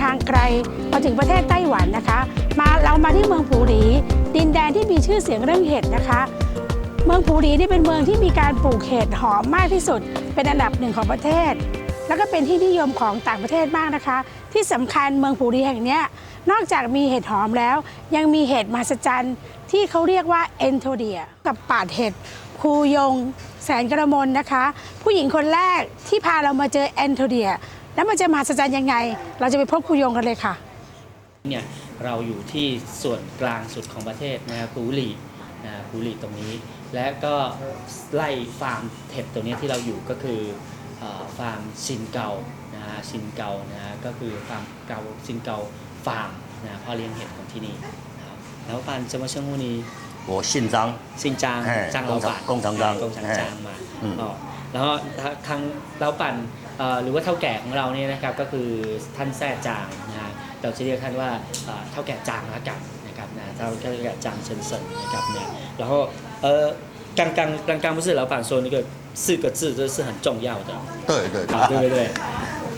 ทางไกลมาถึงประเทศไต้หวันนะคะ มาเรามาที่เมืองผูหลีดินแดนที่มีชื่อเสียงเรื่องเห็ดนะคะ เมืองผูหลีนี่เป็นเมืองที่มีการปลูกเห็ดหอมมากที่สุด เป็นอันดับหนึ่งของประเทศ แล้วก็เป็นที่นิยมของต่างประเทศมากนะคะ ที่สำคัญเมืองผูหลีแห่งนี้นอกจากมีเห็ดหอมแล้ว ยังมีเห็ดมหัศจรรย์ที่เขาเรียกว่าเอนโทเดีย กับป่าเห็ดครูยง แสนกระมนนะคะ ผู้หญิงคนแรกที่พาเรามาเจอเอนโทเดีย แล้วมันจะมหัศจรรย์ยังไง เราจะไปพบครูยงกันเลยค่ะ เนี่ยเราอยู่ที่ส่วนกลางสุดของประเทศนะครับปูหลีนะปูหลีตรงนี้ และก็ไล่ฟาร์มเห็ดตัวเนี้ยที่เราอยู่ก็คือเอ่อฟาร์มซินเกานะฮะซินเกานะฮะก็คือฟาร์มเกาซินเกาฟาร์มนะพ่อเลี้ยงเห็ดของที่นี่นะครับแล้วปันจะมาเชิงวันนี้ 我姓张， ซินจาง เอ่อ จางเราปัน กงจางจาง กงจางจางมา อืม อ๋อ แล้วทางเราปั่นเอ่อหรือว่าเท่าแก่ของเราเนี่ยนะครับก็คือท่านแซ่จางนะฮะเราจะเรียกท่านว่าเอ่อเท่าแก่จางละกันนะครับนะเท่าแก่จางเชิญเซินนะครับเนี่ย然后呃刚刚刚刚不是老板说那个四个字这是很重要的对对啊对对对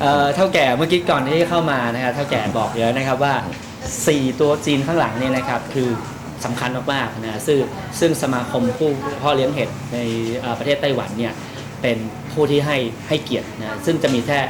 เอ่อเท่าแก่เมื่อกี้ก่อนที่เข้ามานะครับเท่าแก่บอกเยอะนะครับว่า 4 ตัวจีนข้างหลังเนี่ยนะครับคือสำคัญมากๆนะซึ่งซึ่งสมาคมผู้พ่อเลี้ยงเห็ดในเอ่อประเทศไต้หวันเนี่ย เป็นผู้ที่ให้ให้เกียรตินะซึ่งจะมีแค่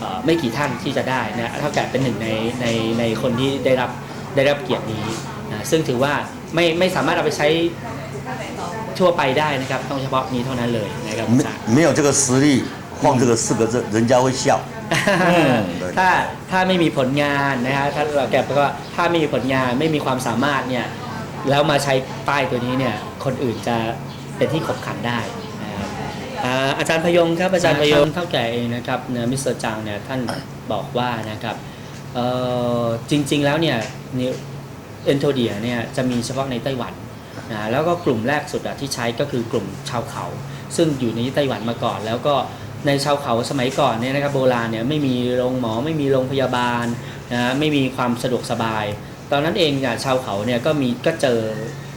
เอ่อไม่กี่ท่านที่จะได้นะเท่าแก่เป็นหนึ่งในในในคนที่ได้รับได้รับเกียรตินี้นะซึ่งถือว่าไม่ไม่สามารถเอาไปใช้ทั่วไปได้นะครับต้องเฉพาะนี้เท่านั้นเลยนะครับ 没没有这个实力放这个四个字，人家会笑。对 ถ้าถ้าไม่มีผลงานนะฮะถ้าเราแกก็ถ้าไม่มีผลงานไม่มีความสามารถเนี่ยแล้วมาใช้ป้ายตัวนี้เนี่ยคนอื่นจะเป็นที่ขบขันได้นะครับ อ่าอาจารย์พยงครับอาจารย์พยงเท่าแก่เองนะครับเนี่ยมิสเตอร์จางเนี่ยท่านบอกว่านะครับเอ่อจริงๆแล้วเนี่ยเอนโทเดียเนี่ยจะมีเฉพาะในไต้หวันนะแล้วก็กลุ่มแรกสุดอะที่ใช้ก็คือกลุ่มชาวเขา ซึ่งอยู่ในไต้หวันมาก่อน แล้วก็ในชาวเขาสมัยก่อนเนี่ยนะครับโบราณเนี่ยไม่มีโรงหมอไม่มีโรงพยาบาลนะไม่มีความสะดวกสบาย ตอนนั้นเองเนี่ยชาวเขาเนี่ยก็มีก็เจอ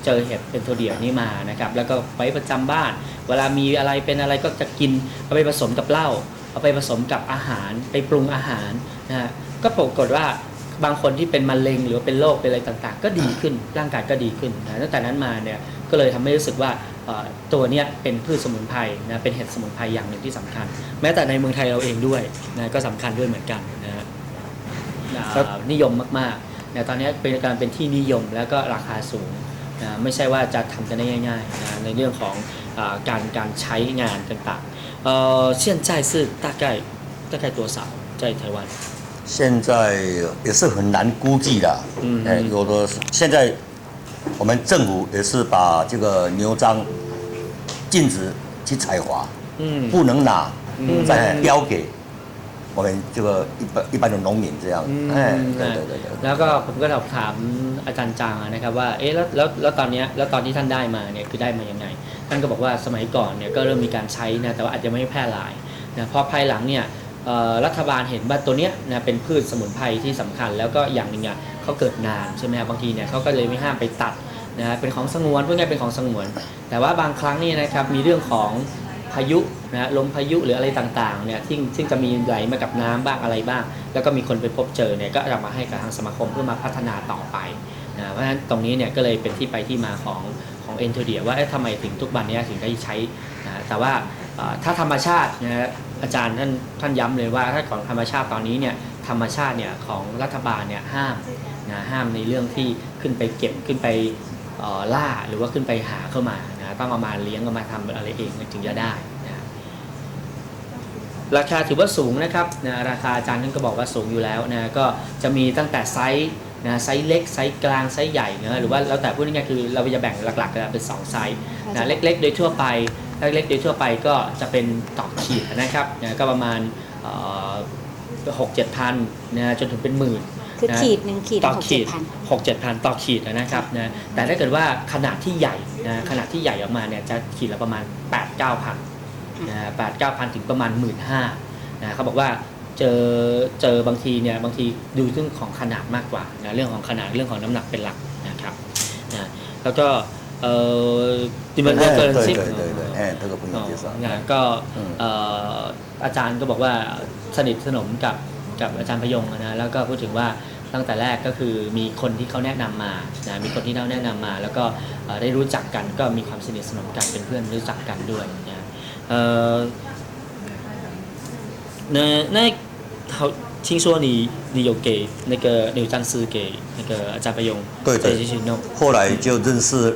เจอเห็ดเป็นโทเดียนี่มานะครับแล้วก็ไว้ประจำบ้าน เวลามีอะไรเป็นอะไรก็จะกินเอาไปผสมกับเหล้าเอาไปผสมกับอาหารไปปรุงอาหารนะฮะก็ปรากฏว่าบางคนที่เป็นมะเร็งหรือว่าเป็นโรคเป็นอะไรต่างๆ ก็ดีขึ้นร่างกายก็ดีขึ้นนะตั้งแต่นั้นมาเนี่ยก็เลยทำให้รู้สึกว่าเอ่อตัวเนี้ยเป็นพืชสมุนไพรนะเป็นเห็ดสมุนไพรอย่างหนึ่งที่สำคัญ แม้แต่ในเมืองไทยเราเองด้วยนะก็สำคัญด้วยเหมือนกันนะฮะก็นิยมมากๆนะตอนนี้เป็นการเป็นที่นิยมแล้วก็ราคาสูง นะไม่ใช่ว่าจะทำกันได้ง่ายๆนะในเรื่องของอาการการใช้งานต่างๆเอ่อ现在是大概大概多少在台湾现在也是很难估计的，嗯哎，有的是现在我们政府也是把这个牛樟禁止去采伐，嗯不能拿嗯再标给 我们这个一般一般的农民这样，嗯哎，对哎对对对。 แล้วก็ผมก็สอบถามอาจารย์จางนะครับว่าเอ๊ะแล้วแล้วแล้วตอนเนี้ยแล้วตอนที่ท่านได้มาเนี่ยคือได้มายังไง ท่านก็บอกว่าสมัยก่อนเนี่ยก็เริ่มมีการใช้นะแต่ว่าอาจจะไม่แพร่หลายนะพอภายหลังเนี่ยเอ่อรัฐบาลเห็นว่าตัวเนี้ยนะเป็นพืชสมุนไพรที่สำคัญ แล้วก็อย่างหนึ่งอ่ะเขาเกิดนานใช่ไหมครับบางทีเนี่ยเขาก็เลยไม่ห้ามไปตัดนะเป็นของสงวนพวกนี้เป็นของสงวน แต่ว่าบางครั้งเนี่ยนะครับมีเรื่องของ พายุนะลมพายุหรืออะไรต่างๆเนี่ยที่ซึ่งจะมีไหลมากับน้ำบ้างอะไรบ้าง แล้วก็มีคนไปพบเจอเนี่ยก็จะมาให้กับทางสมาคมเพื่อมาพัฒนาต่อไปนะเพราะฉะนั้นตรงนี้เนี่ยก็เลยเป็นที่ไปที่มาของของเอ็นโทเดียว่าเอ๊ะทำไมถึงทุกวันนี้ถึงได้ใช้นะแต่ว่าถ้าธรรมชาตินะอาจารย์ท่านท่านย้ำเลยว่าถ้าของธรรมชาติตอนนี้เนี่ยธรรมชาติเนี่ยของรัฐบาลเนี่ยห้ามนะห้ามในเรื่องที่ขึ้นไปเก็บขึ้นไปล่าหรือว่าขึ้นไปหาเข้ามา ต้องเอามาเลี้ยงเอามาทำอะไรเองถึงจะได้นะราคาถือว่าสูงนะครับนะราคาอาจารย์ท่านก็บอกว่าสูงอยู่แล้วนะก็จะมีตั้งแต่ไซส์นะไซส์เล็กไซส์กลางไซส์ใหญ่นะหรือว่าแล้วแต่พูดง่ายๆคือเราจะแบ่งหลักๆกันเป็น2ไซส์นะเล็กๆ โดยทั่วไปเล็กๆโดยทั่วไปก็จะเป็นต่อขีดนะครับนะก็ประมาณหกเจ็ดพันนะจนถึงเป็นหมื่น คือขีดหนึ่งขีดต่อขีดหกเจ็ดพันต่อขีดนะครับนะแต่ถ้าเกิดว่าขนาดที่ใหญ่นะขนาดที่ใหญ่ออกมาเนี่ยจะขีดละประมาณแปดเก้าพันนะแปดเก้าพันถึงประมาณหมื่นห้านะเขาบอกว่าเจอเจอบางทีเนี่ยบางทีดูเรื่องของขนาดมากกว่านะเรื่องของขนาดเรื่องของน้ำหนักเป็นหลักนะครับนะแล้วก็เอ่อดิมันเกินสิบก็อาจารย์ก็บอกว่าสนิทสนมกับ กับอาจารย์พยงนะแล้วก็พูดถึงว่าตั้งแต่แรกก็คือมีคนที่เขาแนะนำมานะมีคนที่เขาแนะนำมา แล้วก็เอ่อได้รู้จักกันก็มีความสนิทสนมกันเป็นเพื่อนรู้จักกันด้วยนะเอ่อ那那好，听说你你有给那个柳战师给那个阿扎巴用对对继续弄，后来就认识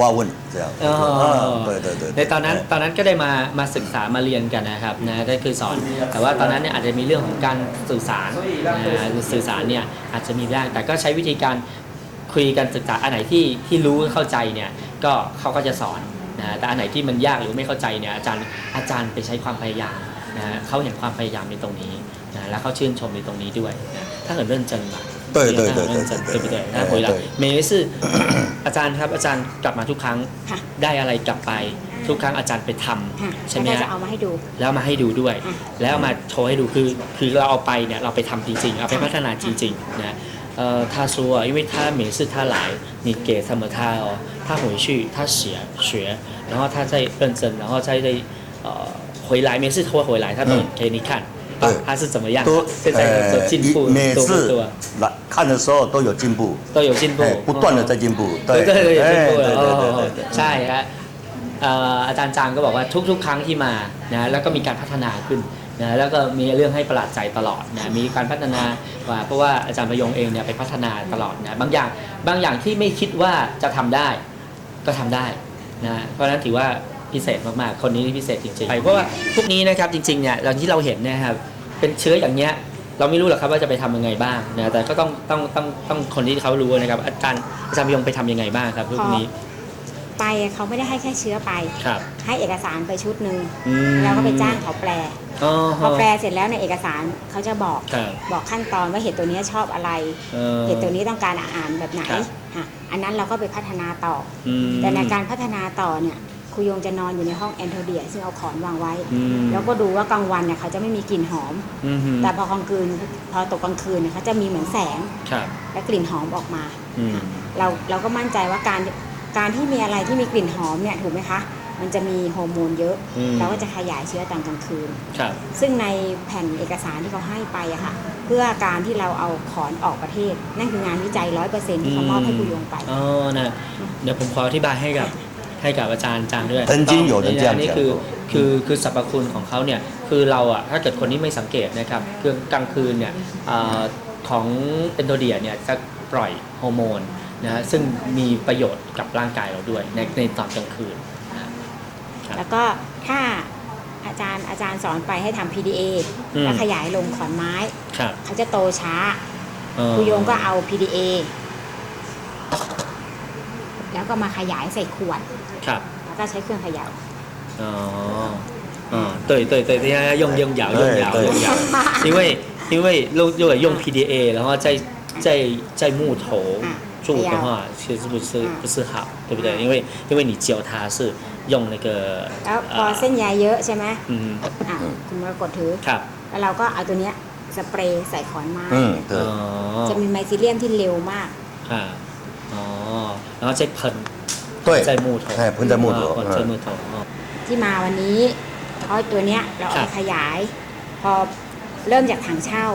ว่าวุ่นเจ้าเออในตอนนั้นตอนนั้นก็ได้มามาศึกษามาเรียนกันนะครับนะก็คือสอน แต่ว่าตอนนั้นเนี่ยอาจจะมีเรื่องของการสื่อสารนะสื่อสารเนี่ยอาจจะมีได้แต่ก็ใช้วิธีการคุยกันศึกษาอันไหนที่ที่รู้เข้าใจเนี่ยก็เขาก็จะสอนนะแต่อันไหนที่มันยากหรือไม่เข้าใจเนี่ยอาจารย์อาจารย์ไปใช้ความพยายามนะเขาเห็นความพยายามในตรงนี้นะแล้วเขาชื่นชมในตรงนี้ด้วยนะถ้าเกิดเรื่องจริงอะ 对对对他很认真对对对不对？对他回来对每一次 อาจารย์ครับอาจารย์กลับมาทุกครั้ง ค่ะ ได้อะไรกลับไปทุกครั้งอาจารย์ไปทำ ค่ะ ใช่ไหม แล้วก็ ฮะ จะเอามาให้ดู แล้วมาให้ดูด้วย ค่ะ แล้วมาโชว์ให้ดูคือคือเราเอาไปเนี่ยเราไปทำจริงๆ เอาไปพัฒนาจริงๆนะ呃，他说啊，因为他每次他来，你给什么他哦，他回去他写学，然后他再认真，然后再再呃回来，每次拖回来他都嗯给你看， 啊对，他是怎么样都，现在有进步一每多不次多？来看的时候都有进步，都有进步哎，，不断的在进步，对对对有进步了哎对哦对对对。 ใช่ฮะเอ่ออาจารย์จางก็บอกว่าทุก ๆ ครั้งที่มานะแล้วก็มีการพัฒนาขึ้นนะแล้วก็มีเรื่องให้ประหลาดใจตลอดนะมีการพัฒนาว่าเพราะว่าอาจารย์พยงเองเนี่ยไปพัฒนาตลอดนะบางอย่างบางอย่างที่ไม่คิดว่าจะทำได้ก็ทำได้นะเพราะฉะนั้นถือว่า พิเศษมากๆ คนนี้พิเศษจริงๆเพราะว่าพวกนี้นะครับจริงๆเนี่ยตอนที่เราเห็นเนะครับเป็นเชื้ออย่างเงี้ยเราไม่รู้หรอกครับว่าจะไปทำยังไงบ้างนะแต่ก็ต้องต้องต้องต้องคนที่เขารู้นะครับ อาจารย์อาจารย์พยงไปทำยังไงบ้างครับพวกนี้ ไปเขาไม่ได้ให้แค่เชื้อไปครับให้เอกสารไปชุดหนึ่งอืมแล้วก็ไปจ้างเขาแปลอ๋อพอแปลเสร็จแล้วในเอกสารเขาจะบอกครับบอกขั้นตอนว่าเห็ดตัวเนี้ยชอบอะไรเออเห็ดตัวนี้ต้องการอ่านแบบไหนครับค่ะอันนั้นเราก็ไปพัฒนาต่ออือมแต่ในการพัฒนาต่อเนี่ยค รูโยงจะนอนอยู่ในห้องแอนโทเดีย ซึ่งเอาขอนวางไว้ อืม แล้วก็ดูว่ากลางวันเนี่ยเขาจะไม่มีกลิ่นหอม อืมแต่พอกลางคืนพอตกกลางคืนเนี่ยเขาจะมีเหมือนแสงครับและกลิ่นหอมออกมา อืม เราเราก็มั่นใจว่าการการที่มีอะไรที่มีกลิ่นหอมเนี่ยถูกไหมคะ มันจะมีฮอร์โมนเยอะ อืม เราก็จะขยายเชื้อตอนกลางคืน ครับ ซึ่งในแผ่นเอกสารที่เขาให้ไปอะค่ะ เพื่อการที่เราเอาขอนออกประเทศ นั่นคืองานวิจัยร้อยเปอร์เซ็นที่เขามอบให้ครูโยงไป อ๋อนะ เดี๋ยวผมขออธิบายให้กับ ให้กับอาจารย์จางด้วยจริงอยู่จริงนี่คือคือคือสรรพคุณของเขาเนี่ยคือเราอะถ้าเกิดคนที่ไม่สังเกตนะครับคือกลางคืนเนี่ยของเอนโดเดียเนี่ยจะปล่อยฮอร์โมนนะฮะซึ่งมีประโยชน์กับร่างกายเราด้วยในในตอนกลางคืน แล้วก็ถ้าอาจารย์อาจารย์สอนไปให้ทำ PDA แล้วขยายลงขอนไม้ เขาจะโตช้าคุยงก็เอา PDA แล้วก็มาขยายใส่ขวด ครับ แล้วก็ใช้เครื่องขยาย 哦，哦，对对对，大家用用摇用摇对用摇，因为因为如如果用 PDA，然后再再再木头啊做的话，其实不是啊不是好，对不对？因为因为你教它是用那个 แล้วพอเส้นใยเยอะใช่ไหม 嗯， อ่ะคุณมรกดถือ ครับ แล้วเราก็เอาตัวเนี้ยสเปรย์ใส่ขอนไม้ 嗯， อ๋ 对， จะ อ มีไมซิเลียมที่เร็วมาก ค่ะอ๋อ 然后再喷对在木头，哎喷在木头哦喷在嗯木头哦， ที่มาวันนี้เพราะตัวเนี้ยเรา ครั เอา บ ไปขยาย พอเริ่มจากถังเช่า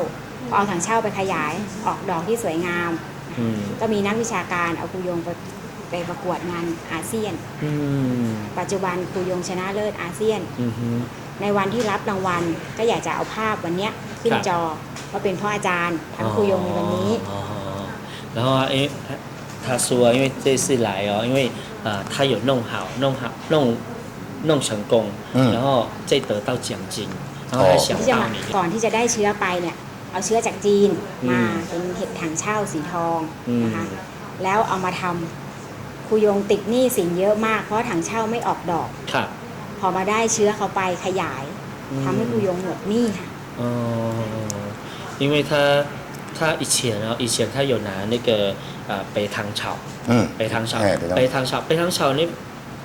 พอเอาถังเช่าไปขยายออกดอกที่สวยงาม อืม ก็มีนักวิชาการเอาครูยงไปไปประกวดงานอาเซียน อืม ปัจจุบันครูยงชนะเลิศอาเซียน อืมฮึ ในวันที่รับรางวัล ก็อยากจะเอาภาพวันเนี้ยขึ้น ครับ จอว่าเป็นเพ่ออาจารย์ทำครูยงในวันนี้ 哦，然后因为他 他说，因为这次来哦，因为呃他有弄好弄好弄弄成功，嗯然后再得到奖金，然后他想 ที่จะ 到 มา 你， ก่อนที่จะได้เชื้อไปเนี่ย เอาเชื้อจากจีน อืม มาเป็นเห็ดถังเช่าสีทอง อืม นะคะ แล้วเอามาทำครูยงติดหนี้สินเยอะมาก เพราะถังเช่าไม่ออกดอก ครับ พอมาได้เชื้อเขาไปขยาย อืม ทำให้ครูยงหมดหนี้ค่ะ 哦， 因为他 他以前啊以前他有拿那个呃北糖炒嗯，北糖炒哎北糖北糖炒北糖炒那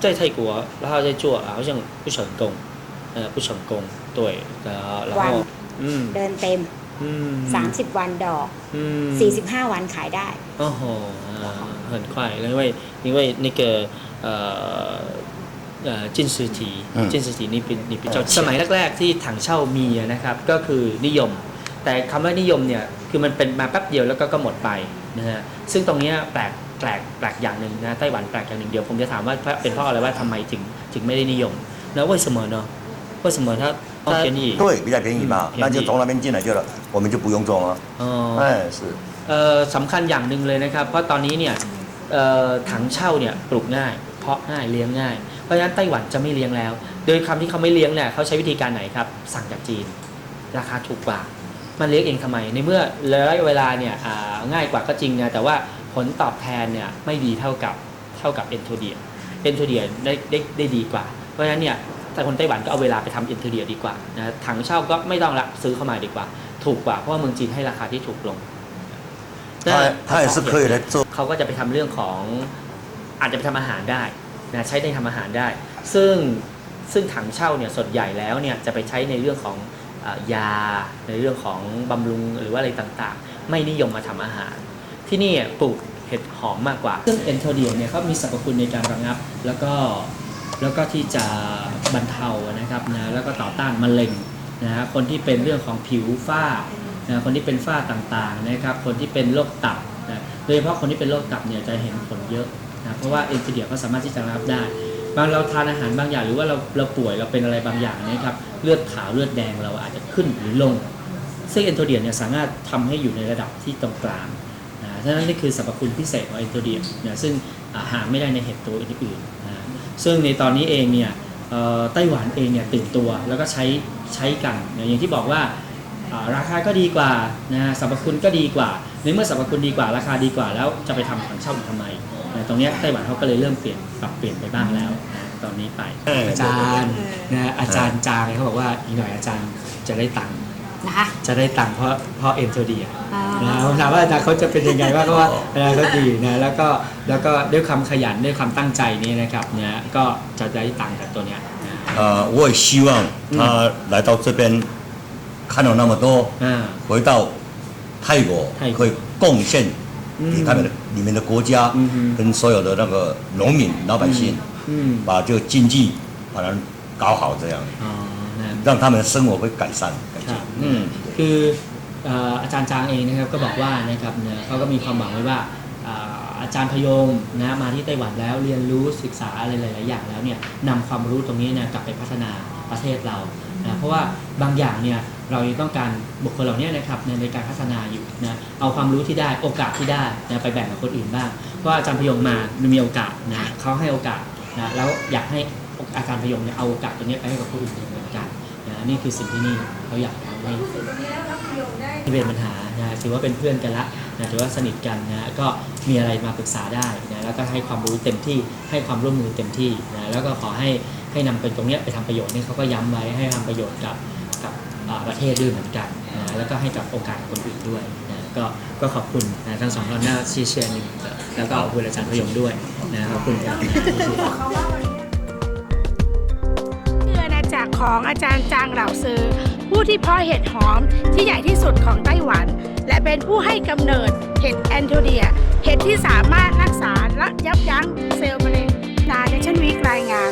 在泰国然后在做好像不成功呃不成功对然后然 วัน 后嗯 เดินเต็ม 嗯 30 วันดอก 嗯 45 วันขายได้ 哦吼啊很快因为因为那个呃呃进食题嗯进食题นี่เป็นนี่เป็นเจ้าสมัยแรกๆที่ถังเช่ามีอะนะครับก็คือนิยม แต่คำว่านิยมเนี่ย คือมันเป็นมาแป๊บเดียวแล้วก็ก็หมดไปนะฮะซึ่งตรงเนี้ยแปลกแปลกแปลกอย่างหนึ่งนะไต้หวันแปลกอย่างหนึ่งเดียวผมจะถามว่าเป็นเพราะอะไรว่าทำไมถึงถึงไม่ได้นิยมแล้ว为什么呢为什么它它便宜对，比较便宜嘛嗯，便宜那就从那边进来就了，我们就不用种了。哦哎，是， เอ่อสำคัญอย่างหนึ่งเลยนะครับ เพราะตอนนี้เนี่ยเอ่อถังเช่าเนี่ยปลูกง่าย เพาะง่ายเลี้ยงง่าย เพราะฉะนั้นไต้หวันจะไม่เลี้ยงแล้ว โดยคำที่เขาไม่เลี้ยงเนี่ยเขาใช้วิธีการไหนครับ สั่งจากจีน ราคาถูกกว่า มันเลี้ยงเองทำไม ในเมื่อระยะเวลาเนี่ยง่ายกว่าก็จริงนะแต่ว่าผลตอบแทนเนี่ยไม่ดีเท่ากับเท่ากับเอนโทเดียเอนโทเดียได้ได้ได้ดีกว่า เพราะฉะนั้นเนี่ยแต่คนไต้หวันก็เอาเวลาไปทำเอนโทเดียดีกว่านะถังเช่าก็ไม่ต้องละซื้อเข้ามาดีกว่า ถูกกว่าเพราะว่าเมืองจีนให้ราคาที่ถูกลงถ้าสเคยแล้วเขาก็จะไปทำเรื่องของอาจจะไปทำอาหารได้นะใช้ในทำอาหารได้ ซึ่งซึ่งถังเช่าเนี่ยส่วนใหญ่แล้วเนี่ยจะไปใช้ในเรื่องของ ยาในเรื่องของบำรุงหรือว่าอะไรต่างๆ ไม่นิยมมาทำอาหาร ที่นี่ปลูกเห็ดหอมมากกว่า ซึ่งเอนโทเดียเนี่ยเขามีสรรพคุณในการระงับ แล้วก็แล้วก็ที่จะบรรเทานะครับนะแล้วก็ต่อต้านมะเร็งนะฮะคนที่เป็นเรื่องของผิวฝ้านะคนที่เป็นฝ้าต่างๆนะครับ คนที่เป็นโรคตับนะโดยเฉพาะคนที่เป็นโรคตับเนี่ยจะเห็นผลเยอะนะเพราะว่าเอนโทเดียเขาสามารถที่จะระงับได้ บางเราทานอาหารบางอย่างหรือว่าเราเราป่วยเราเป็นอะไรบางอย่างนะครับเลือดขาวเลือดแดงเราอาจจะขึ้นหรือลงซึ่งเอนโทเดียเนี่ยสามารถทำให้อยู่ในระดับที่ตรงกลางนะฉะนั้นนี่คือสรรพคุณพิเศษของเอนโทเดียนะซึ่งหาไม่ได้ในเห็ดตัวอื่นๆนะซึ่งในตอนนี้เองเนี่ยไต้หวันเองเนี่ยตื่นตัวแล้วก็ใช้ใช้กันนะอย่างที่บอกว่าราคาก็ดีกว่านะสรรพคุณก็ดีกว่าในเมื่อสรรพคุณดีกว่าราคาดีกว่าแล้วจะไปทำถังเช่าทำไม นะตรงเนี้ยไต้หวันเขาก็เลยเริ่มเปลี่ยนปรับเปลี่ยนไปบ้างแล้วนะตอนนี้ไป อาจารย์นะอาจารย์จางเขาบอกว่าอีกหน่อยอาจารย์จะได้ตังค์ นะคะ จะได้ตังค์เพราะเพราะเอ็นโทเดีย อ่า นะผมถามว่าอาจารย์เขาจะเป็นยังไงบ้างเพราะว่าอาจารย์เขาดีนะแล้วก็แล้วก็ด้วยความขยันด้วยความตั้งใจนี้นะครับเนี่ยก็จะได้ตังค์จากตัวเนี้ยนะ 呃，我也希望他来到这边，看到那么多， อ่า 回到泰国泰国可以贡献 给他们的里面的国家嗯哼跟所有的那个农民老百姓， อืม 把这个经济把它搞好，这样 อ๋อนะ 让他们的生活会改善改 ครั 进 บ。嗯， คือเอ่ออาจารย์จางเองนะครับก็บอกว่านะครับเนี่ยเขาก็มีความหวังไว้ว่าอ่าอาจารย์พยงนะมาที่ไต้หวันแล้วเรียนรู้ศึกษาอะไรหลาย ๆ อย่างแล้วเนี่ยนำความรู้ตรงนี้เนี่ยกลับไปพัฒนาประเทศเรานะเพราะว่าบางอย่างเนี่ย เรายังต้องการบุคคลเหล่านี้นะครับในในการพัฒนาอยู่นะเอาความรู้ที่ได้โอกาสที่ได้นะไปแบ่งกับคนอื่นบ้างเพราะอาจารย์พยงมามีโอกาสนะเขาให้โอกาสนะแล้วอยากให้อาจารย์พยงเนี่ยเอาโอกาสตรงนี้ไปให้กับคนอื่นเหมือนกันนะนี่คือสิ่งที่นี่เขาอยากทำให้ไม่เป็นปัญหานะถือว่าเป็นเพื่อนกันละนะถือว่าสนิทกันนะก็มีอะไรมาปรึกษาได้นะแล้วก็ให้ความรู้เต็มที่ให้ความร่วมมือเต็มที่นะแล้วก็ขอให้ให้นำเป็นตรงนี้ไปทำประโยชน์นี่เขาก็ย้ำไว้ให้ทำประโยชน์กับกับ ประเทศด้วยเหมือนกันแล้วก็ให้กับองค์การคนอื่นด้วยก็ก็ขอบคุณทั้งสองท่านน่าที่เชียร์นึ่แล้วก็ขอบคุณอาจารย์พยมด้วยนะขอบคุณครับเงจากของอาจารย์จางเหล่าซือ ผู้ที่เพาะเห็ดหอมที่ใหญ่ที่สุดของไต้หวัน และเป็นผู้ให้กำเนิดเห็ดแอนโทเดีย เห็ดที่สามารถรักษาและยับยั้งเซลล์มะเร็งนาเนชั่นวีกรายงาน